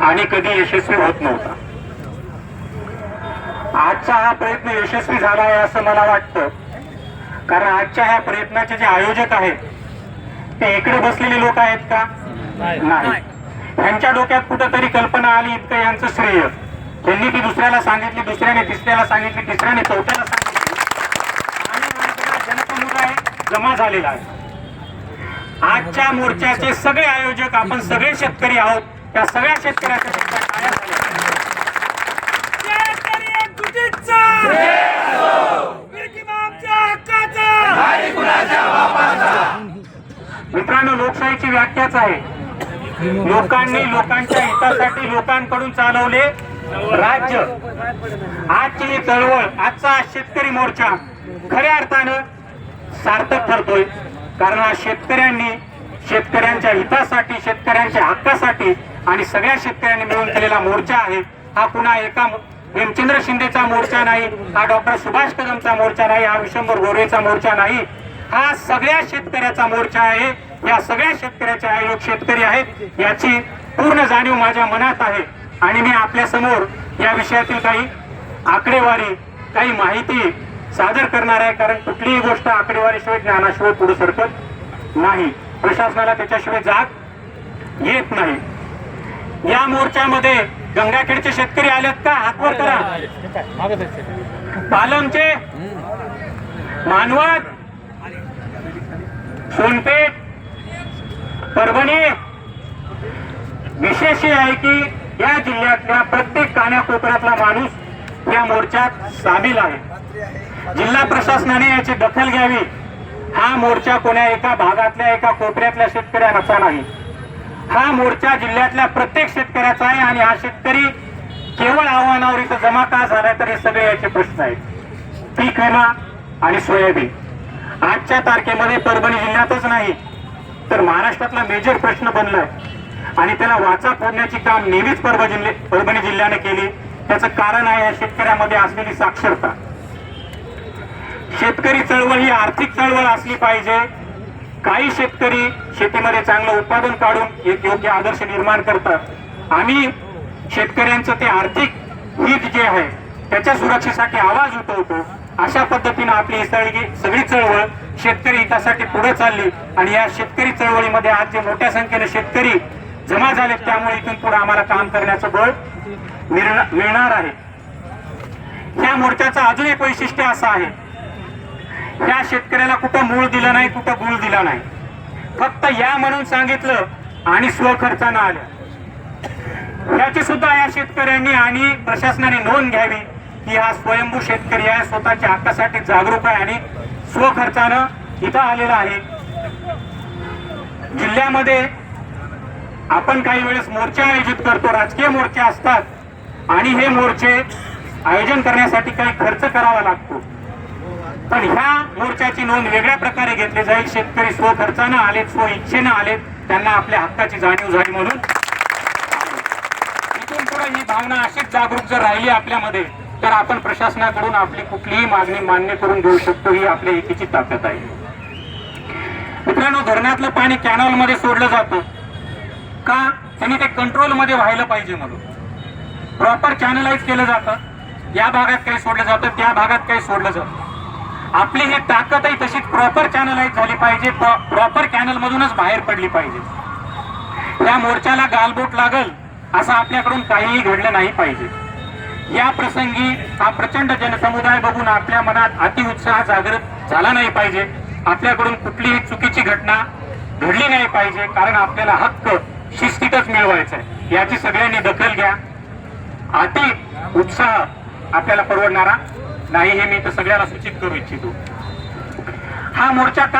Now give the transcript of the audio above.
आणि कधी यशस्वी होत नव्हता. आजचा हा प्रयत्न यशस्वी झाला आहे असं मला वाटतं. कारण आजच्या ह्या प्रयत्नाचे जे आयोजक आहेत ते इकडे बसलेले लोक आहेत का? नाही. यांच्या डोक्यात कुठंतरी कल्पना आली इतकं यांचं श्रेय. त्यांनी ती दुसऱ्याला सांगितली दुसऱ्याने तिसऱ्याला सांगितली तिसऱ्याने चौथ्याला सांगितली. जमा झालेला आहे. आजच्या मोर्चाचे सगळे आयोजक आपण सगळे शेतकरी आहोत. त्या सगळ्या शेतकऱ्याच्या तुमच्या टाळ्या झाल्या. मित्रांनो लोकशाहीची व्याख्याच आहे. लोकांनी लोकांच्या हितासाठी लोकांकडून चालवले राज्य. आजची ही चळवळ आजचा शेतकरी मोर्चा खऱ्या अर्थानं सार्थक ठरतोय. कारण शेतकऱ्यांनी शेतकऱ्यांच्या हितासाठी शेतकऱ्यांच्या हक्कासाठी आणि सगळ्या शेतकऱ्यांनी मिळून केलेला मोर्चा आहे. हा पुन्हा एका हेमचंद्र शिंदेचा मोर्चा नाही हा डॉक्टर सुभाष कदमचा मोर्चा नाही हा विशंभर गोरेचा मोर्चा नाही. हा सगळ्या शेतकऱ्याचा मोर्चा आहे. या सगळ्या शेतकऱ्याचे आयोग शेतकरी आहेत याची पूर्ण जाणीव माझ्या मनात आहे. आणि मी आपल्यासमोर या विषयातील काही आकडेवारी काही माहिती सादर करणार आहे कारण कुठलीही गोष्ट आकडेवारीशिवाय ज्ञानाशिवाय पुढे सरकत नाही. प्रशासनाला त्याच्याशिवाय जाग येत नाही. या मोर्चामध्ये गंगाखेडचे शेतकरी आलेत का? हातवर करा. पालमचे मानवत सोनपेठ परभणी विशेष आहे की या जिल्ह्यातल्या प्रत्येक कानाकोपऱ्यातला माणूस या मोर्चात सामील आहे. जिल्हा प्रशासनाने याची दखल घ्यावी. हा मोर्चा कोण्या एका भागातल्या एका कोपऱ्यातल्या शेतकऱ्यांचा नाही. हा मोर्चा जिल्ह्यातल्या प्रत्येक शेतकऱ्याचा आहे आणि हा शेतकरी केवळ आव्हानावर इथं जमा का झालाय तर हे सगळे याचे प्रश्न आहेत. पीक विमा आणि सोयाबीन. आजच्या तारखेमध्ये परभणी जिल्ह्यातच नाही तर महाराष्ट्रातला मेजर प्रश्न बनलाय. आणि त्याला वाचा फोडण्याची काम नेहमीच परभणी जिल्हे परभणी जिल्ह्याने केली. त्याचं कारण आहे या शेतकऱ्यामध्ये असलेली साक्षरता. शेतकरी चळवळ ही आर्थिक चळवळ असली पाहिजे. काही शेतकरी शेतीमध्ये चांगलं उत्पादन काढून एक योग्य आदर्श निर्माण करतात. आम्ही शेतकऱ्यांचं ते आर्थिक हित जे आहे त्याच्या सुरक्षेसाठी आवाज उठवतो. अशा पद्धतीनं आपली ही सगळी सगळी चळवळ शेतकरी हितासाठी पुढे चालली आणि या शेतकरी चळवळीमध्ये आज जे मोठ्या संख्येने शेतकरी जमा झालेत त्यामुळे इथून पुढे आम्हाला काम करण्याचं बळ मिळणार मिळणार आहे. या मोर्चाचं अजून एक वैशिष्ट्य असं आहे. या शेतकऱ्याला कुठं मूळ दिलं नाही कुठं गुळ दिला नाही. फक्त या म्हणून सांगितलं आणि स्वखर्चानं आलं. याची सुद्धा या शेतकऱ्यांनी आणि प्रशासनाने नोंद घ्यावी की हा स्वयंभू शेतकरी आहे स्वतःच्या हक्कासाठी जागरूक आहे आणि स्वखर्चानं इथं आलेला आहे. जिल्ह्यामध्ये आपण काही वेळेस मोर्चे आयोजित करतो राजकीय मोर्चे असतात आणि हे मोर्चे आयोजन करण्यासाठी काही खर्च करावा लागतो. पण ह्या मोर्चाची नोंद वेगळ्या प्रकारे घेतली जाईल. शेतकरी स्वखर्चानं आलेत स्व इच्छेनं आलेत. त्यांना आपल्या हक्काची जाणीव झाली म्हणून. इथून पुढे ही भावना अशीच जागरूक जर राहिली आपल्यामध्ये तर आपण प्रशासनाकडून आपली कुठलीही मागणी मान्य करून देऊ शकतो ही आपल्या एकीची ताकद आहे. मित्रांनो धरणातलं पाणी कॅनॉलमध्ये सोडलं जातं. का? त्यांनी ते कंट्रोलमध्ये व्हायला पाहिजे म्हणून. प्रॉपर चॅनलाइज केलं जातं. या भागात काही सोडलं जातं त्या भागात काही सोडलं जातं. आपली ही ताकद आहे तशीच प्रॉपर चॅनलाइज झाली पाहिजे. प्रॉपर कॅनल मधूनच बाहेर पडली पाहिजे. या मोर्चाला गालबोट लागल असं आपल्याकडून काहीही घडलं नाही पाहिजे. या प्रसंगी हा प्रचंड जनसमुदाय बघून आपल्या मनात अतिउत्साह जागृत झाला नाही पाहिजे. आपल्याकडून कुठलीही चुकीची घटना घडली नाही पाहिजे कारण आपल्याला हक्क शिस्तीतच मिळवायचा आहे. याची सगळ्यांनी दखल घ्या. अति उत्साह आपल्याला परवडणारा नाही हे मी तर सगळ्याला सूचित करू इच्छितो. हा मोर्चा